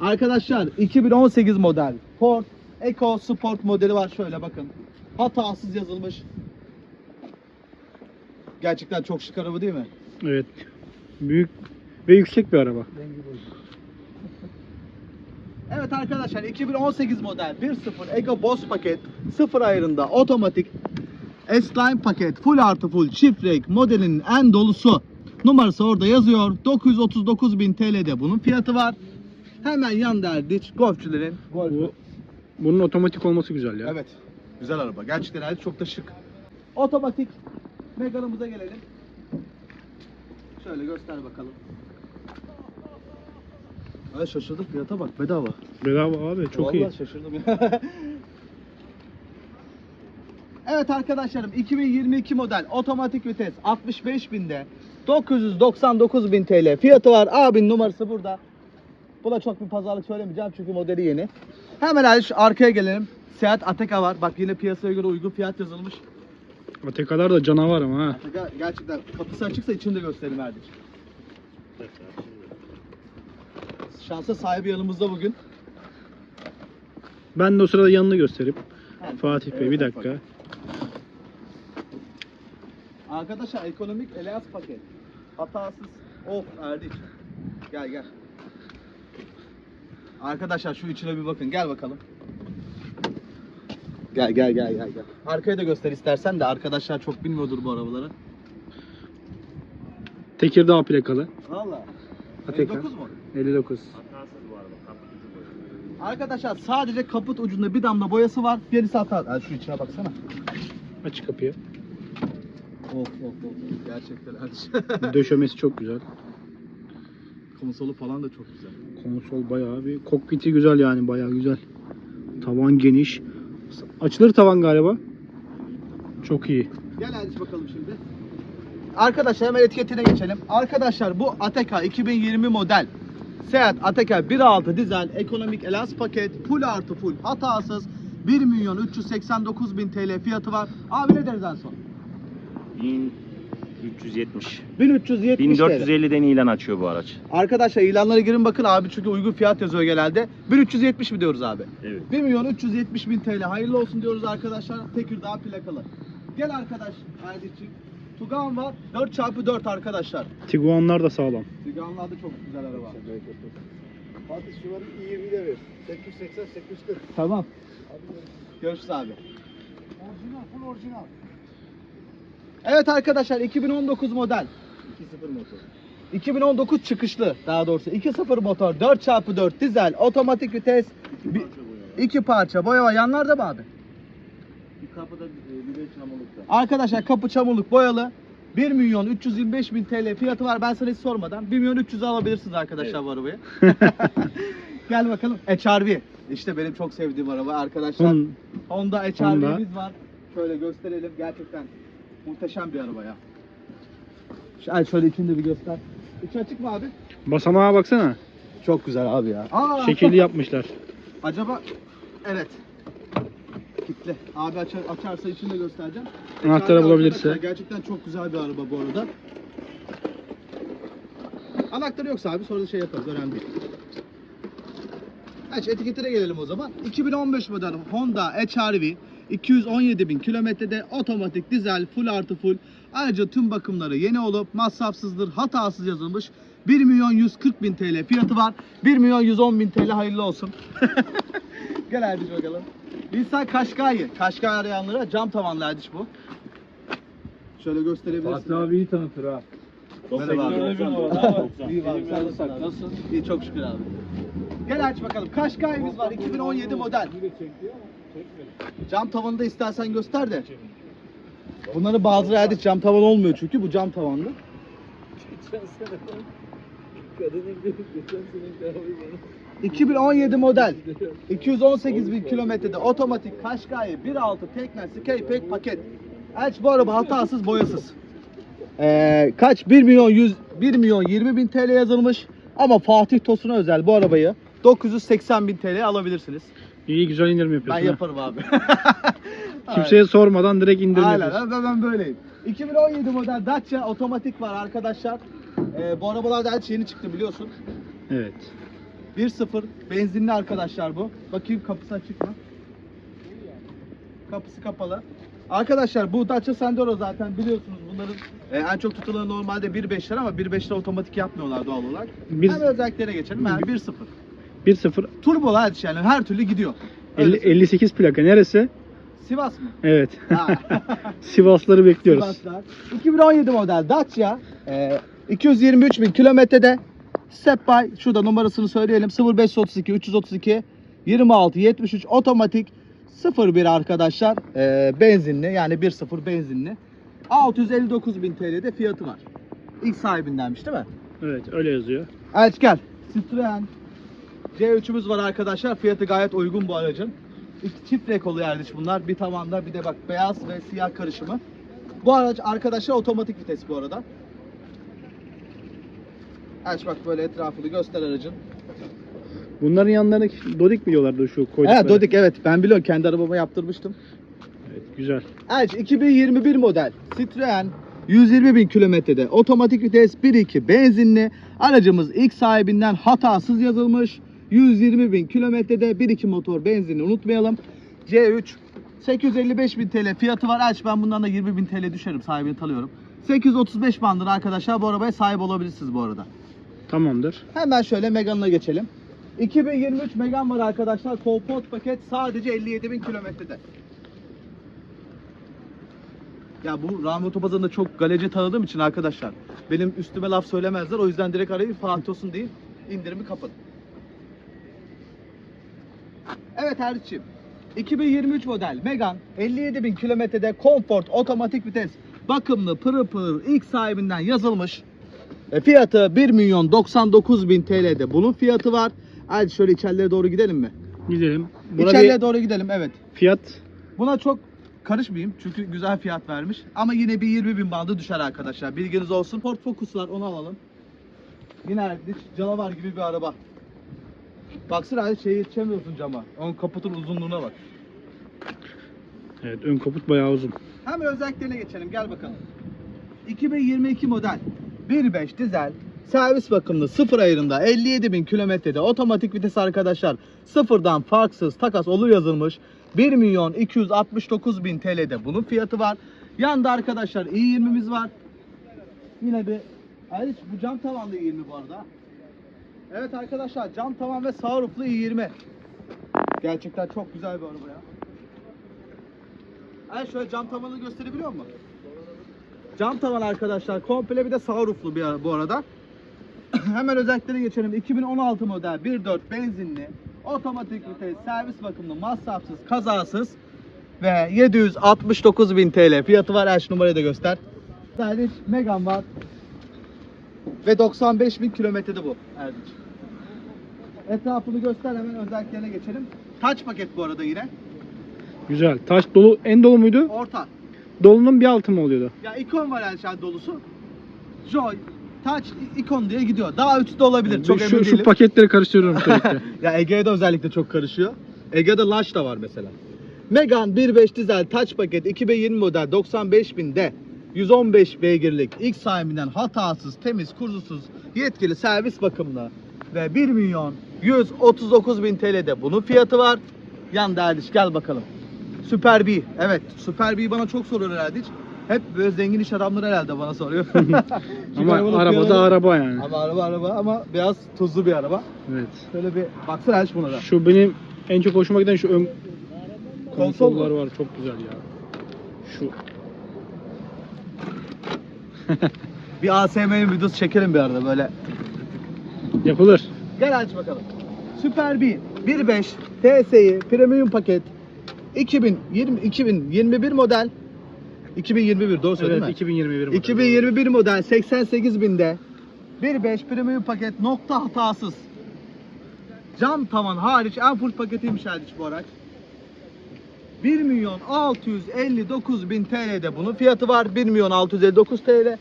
Arkadaşlar 2018 model Ford Eco Sport modeli var şöyle bakın. Hatasız yazılmış. Gerçekten çok şık araba değil mi? Evet. Büyük ve yüksek bir araba. Evet arkadaşlar 2018 model 1.0 Ego Boss paket 0 ayarında otomatik S-Line paket full artı full çift renk modelinin en dolusu numarası orada yazıyor 939.000 TL'de bunun fiyatı var hemen yan derdiç golfçülerin golfü. Bu, bunun otomatik olması güzel ya. Evet güzel araba gerçekten evet çok da şık otomatik Megane'ımıza gelelim şöyle göster bakalım Ay şaşırdım fiyata bak bedava Bedava abi çok iyi. Vallahi şaşırdım ya. evet arkadaşlarım 2022 model otomatik vites 65 binde 999 bin TL fiyatı var. Abinin numarası burada. Bu da çok bir pazarlık söylemeyeceğim çünkü modeli yeni. Hemen hadi şu arkaya gelelim. Seat Ateka var. Bak yine piyasaya göre uygun fiyat yazılmış. Atekalar da canavar ama ha. Ateka gerçekten kapısı açıksa içini de gösterelim Erdiç. Şansa sahibi yanımızda bugün. Ben de o sırada yanını gösterip. Evet. Fatih Bey Evet, bir dakika. Arkadaşlar ekonomik Elias paket. Hatasız. Of Erdiç. Gel gel. Arkadaşlar şu içine bir bakın. Gel bakalım. Gel gel gel gel gel. Arkayı da göster istersen de arkadaşlar çok bilmiyordur bu arabaları. Tekirdağ plakalı. Valla. Ateka. 59 mu? 59. Arkadaşlar sadece kaput ucunda bir damla boyası var. Gerisi hata. Ha, şu içine baksana. Aç kapıyı. Of of of. Gerçekten Erdiç. Döşemesi çok güzel. Konsolu falan da çok güzel. Konsol bayağı bir kokpiti güzel yani bayağı güzel. Tavan geniş. Açılır tavan galiba. Çok iyi. Gel Erdiç bakalım şimdi. Arkadaşlar hemen etiketine geçelim. Arkadaşlar bu Ateka 2020 model. Seat Ateka 1.6 dizel ekonomik elas paket full artı full hatasız 1 milyon 389 bin TL fiyatı var. Abi ne deriz en son? 1370. 1370 TL. 1450'den ilan açıyor bu araç. Arkadaşlar ilanlara girin bakın abi çünkü uygun fiyat yazıyor genelde. 1370 mi diyoruz abi? Evet. 1 milyon 370 bin TL hayırlı olsun diyoruz arkadaşlar. Tekirdağ plakalı. Gel arkadaş Erdik'ciğim. Tugan var 4x4 arkadaşlar. Tiguanlar da sağlam. Tuganlar da çok güzel araba. Fatih şunları iyi de ver. 880 840. Tamam. Görüşürüz abi. Orijinal, full orijinal. Evet arkadaşlar 2019 model. 2.0 motor. 2019 çıkışlı daha doğrusu 2.0 motor 4x4 dizel otomatik vites iki parça boya var yanlarda mı abi? Bir kapıda e, bir de çamurlukta. Arkadaşlar kapı çamurluk boyalı 1 milyon 325 bin TL fiyatı var ben sana hiç sormadan 1 milyon 300 alabilirsiniz arkadaşlar bu arabayı. Gel bakalım HRV işte benim çok sevdiğim araba arkadaşlar. Hon- Honda HRV'miz var. Şöyle gösterelim. Gerçekten muhteşem bir araba ya. Şöyle, şöyle içini de bir göster. İçi açık mı abi? Basamağa baksana. Çok güzel abi ya. Aa, Şekilli yapmışlar. Acaba evet. Kitle. Abi açar, açarsa içini de göstereceğim. Anahtarı bulabilirse. Gerçekten çok güzel bir araba bu arada. Anahtarı yoksa abi sonra da şey yaparız önemli değil. Evet etiketine gelelim o zaman. 2015 model Honda HR-V 217 bin kilometrede otomatik dizel full artı full. Ayrıca tüm bakımları yeni olup masrafsızdır hatasız yazılmış. 1 milyon 140 bin TL fiyatı var. 1 milyon 110 bin TL hayırlı olsun. Gel Erdiç bakalım. Nissan Qashqai. Qashqai arayanlara cam tavanlı Erdiç bu. Şöyle gösterebilirsin. abiyi tanıtır ha. Merhaba abi. İyi abi, sen nasılsın abi? Nasılsın? İyi çok şükür abi. Gel aç bakalım. Qashqai'miz var 2017 model. Cam tavanı da istersen göster de. Bunları bazıları Erdiç cam tavan olmuyor çünkü bu cam tavanlı. Geçen sene kadının geçen sene abi bana. 2017 model. 218 bin kilometrede otomatik Qashqai 1.6 tekne Skypack paket. Elç bu araba hatasız boyasız. Ee, kaç? 1 milyon 100 1 milyon 20 bin TL yazılmış. Ama Fatih Tosun'a özel bu arabayı 980 bin TL alabilirsiniz. İyi güzel indirim Ben yapıyorsun. ha. yaparım abi. Kimseye sormadan direkt indirim Aynen yapıyorsun. ben, ben böyleyim. 2017 model Dacia otomatik var arkadaşlar. Ee, bu arabalar da yeni çıktı biliyorsun. Evet. 1.0 benzinli arkadaşlar bu. Bakayım kapısı açık mı? Kapısı kapalı. Arkadaşlar bu Dacia Sandero zaten biliyorsunuz bunların e, en çok tutulanı normalde 1.5'ler ama 1.5'ler otomatik yapmıyorlar doğal olarak. Biz Hemen özelliklere geçelim. Yani 1.0. 1-0 Turbo hadi yani her türlü gidiyor. 50 Öyle. 58 plaka neresi? Sivas mı? Evet. Ha. Sivasları bekliyoruz. Sivaslar. 2017 model Dacia. E, 223 bin kilometrede. Step by şurada numarasını söyleyelim. 0532 332 26 73 otomatik 01 arkadaşlar. E, benzinli yani 1.0 benzinli. 659 bin TL'de fiyatı var. İlk sahibindenmiş değil mi? Evet öyle yazıyor. Evet gel. Citroen C3'ümüz var arkadaşlar. Fiyatı gayet uygun bu aracın. İki çift rekolu yerdiş bunlar. Bir tavanda bir de bak beyaz ve siyah karışımı. Bu araç arkadaşlar otomatik vites bu arada. Aç bak böyle etrafını göster aracın. Bunların yanlarındaki Dodik mi diyorlardı şu koydukları? Evet Dodik evet ben biliyorum kendi arabama yaptırmıştım. Evet güzel. Evet 2021 model Citroen 120 bin kilometrede otomatik vites 1.2 benzinli aracımız ilk sahibinden hatasız yazılmış 120 bin kilometrede 1.2 motor benzinli unutmayalım. C3 855 bin TL fiyatı var. Aç ben bundan da 20 bin TL düşerim sahibini tanıyorum. 835 bandır arkadaşlar. Bu arabaya sahip olabilirsiniz bu arada. Tamamdır. Hemen şöyle Megane'ına geçelim. 2023 Megane var arkadaşlar. Komport paket sadece 57 bin kilometrede. Ya bu Rami Otopazarı'nda çok galeci tanıdığım için arkadaşlar benim üstüme laf söylemezler. O yüzden direkt arayıp Fatih olsun deyip indirimi kapatın. Evet Erçim. 2023 model Megane 57 bin kilometrede Comfort otomatik vites bakımlı pırıl pırıl ilk sahibinden yazılmış. E, fiyatı 1 milyon 99 bin TL'de bunun fiyatı var. Hadi şöyle içerilere doğru gidelim mi? Gidelim. Buna İçerilere bir doğru gidelim evet. fiyat Buna çok karışmayayım çünkü güzel fiyat vermiş. Ama yine bir 20 bin bandı düşer arkadaşlar. Bilginiz olsun. Ford Focus var onu alalım. Yine Erdiç canavar gibi bir araba. Baksana hadi şey yetişemiyorsun cama. Onun kaputun uzunluğuna bak. Evet ön kaput bayağı uzun. Hemen özelliklerine geçelim gel bakalım. 2022 model 1.5 dizel servis bakımlı sıfır ayarında 57 bin kilometrede otomatik vites arkadaşlar sıfırdan farksız takas olur yazılmış 1 milyon 269 bin TL'de bunun fiyatı var yanda arkadaşlar i20'miz var yine bir Ayrıca bu cam tavanlı i20 bu arada evet arkadaşlar cam tavan ve sunrooflu i20 gerçekten çok güzel bir araba ya Ay şöyle cam tavanı gösterebiliyor musun? Cam tavan arkadaşlar komple bir de sunrooflu bir ara- bu arada. Hemen özelliklerine geçelim. 2016 model 1.4 benzinli, otomatik vites, servis bakımlı, masrafsız, kazasız ve 769.000 TL fiyatı var. Eş numarayı da göster. Erdiç Megane var. Ve 95.000 kilometrede bu Erdiç. Etrafını göster hemen özelliklerine geçelim. Taç paket bu arada yine. Güzel. Taş dolu en dolu muydu? Orta. Dolunun bir altı mı oluyordu? Ya ikon var yani şu an dolusu. Joy, Touch, ikon diye gidiyor. Daha üstü de olabilir. Çok şu, emin şu değilim. paketleri karıştırıyorum sürekli. ya Ege'de özellikle çok karışıyor. Ege'de Launch da var mesela. Megane 1.5 dizel Touch paket 2020 model 95.000'de 115 beygirlik ilk sahibinden hatasız, temiz, kursuz, yetkili servis bakımlı ve 1 milyon 139 bin TL'de bunun fiyatı var. Yan Erdiç gel bakalım. Süper B. Evet Süper B bana çok soruyor Erdiç. Hep böyle zengin iş adamları herhalde bana soruyor. Ama araba da araba yani. Ama araba araba ama biraz tuzlu bir araba. Evet. Şöyle bir baksana Erdiç buna da. Şu benim en çok hoşuma giden şu ön konsollar var. Çok güzel ya. Şu Bir ASM'nin videosu çekelim bir arada böyle. yapılır. Gel aç bakalım. Süper B 1.5 TSI Premium paket 2020 2021 model 2021 doğru söyledim Evet, mi? 2021 model. 2021 model 88 binde 1.5 Premium paket nokta hatasız. Cam tavan hariç en full paketiymiş hariç bu araç. 1 milyon 659 bin TL'de bunun fiyatı var. 1 milyon 659 TL.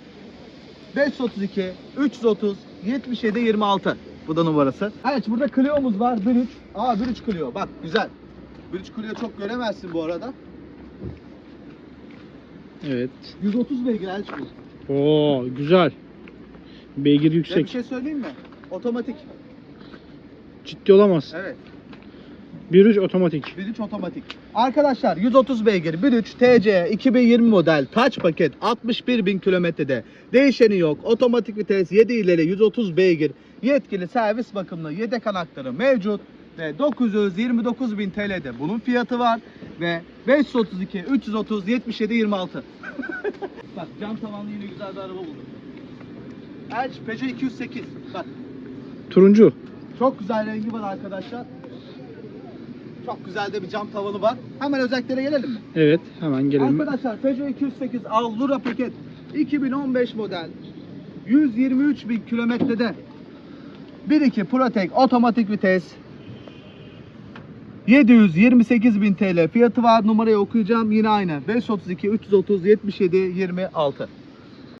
532 330 77 26. Bu da numarası. Evet burada Clio'muz var. 1.3. Aa 1.3 Clio. Bak güzel. 1.3 Clio çok göremezsin bu arada. Evet. 130 beygir Elç bu. Oo güzel. Beygir Ve bir yüksek. şey söyleyeyim mi? Otomatik. Ciddi olamaz. Evet. 1.3 otomatik. 1.3 otomatik. Arkadaşlar 130 beygir 1.3 TC 2020 model taç paket 61 bin kilometrede değişeni yok. Otomatik vites 7 ileri 130 beygir yetkili servis bakımlı yedek anahtarı mevcut ve 929 bin TL'de bunun fiyatı var ve 532 330 77 26. Bak cam tavanlı yine güzel bir araba buldum. Elç Peugeot 208. Bak Turuncu. çok güzel rengi var arkadaşlar. Çok güzel de bir cam tavanı var. Hemen özelliklere gelelim mi? Evet hemen gelelim. Arkadaşlar Peugeot 208 Allura paket 2015 model 123 bin kilometrede 1.2 ProTech otomatik vites 728 bin TL fiyatı var numarayı okuyacağım yine aynı 532 330 77 26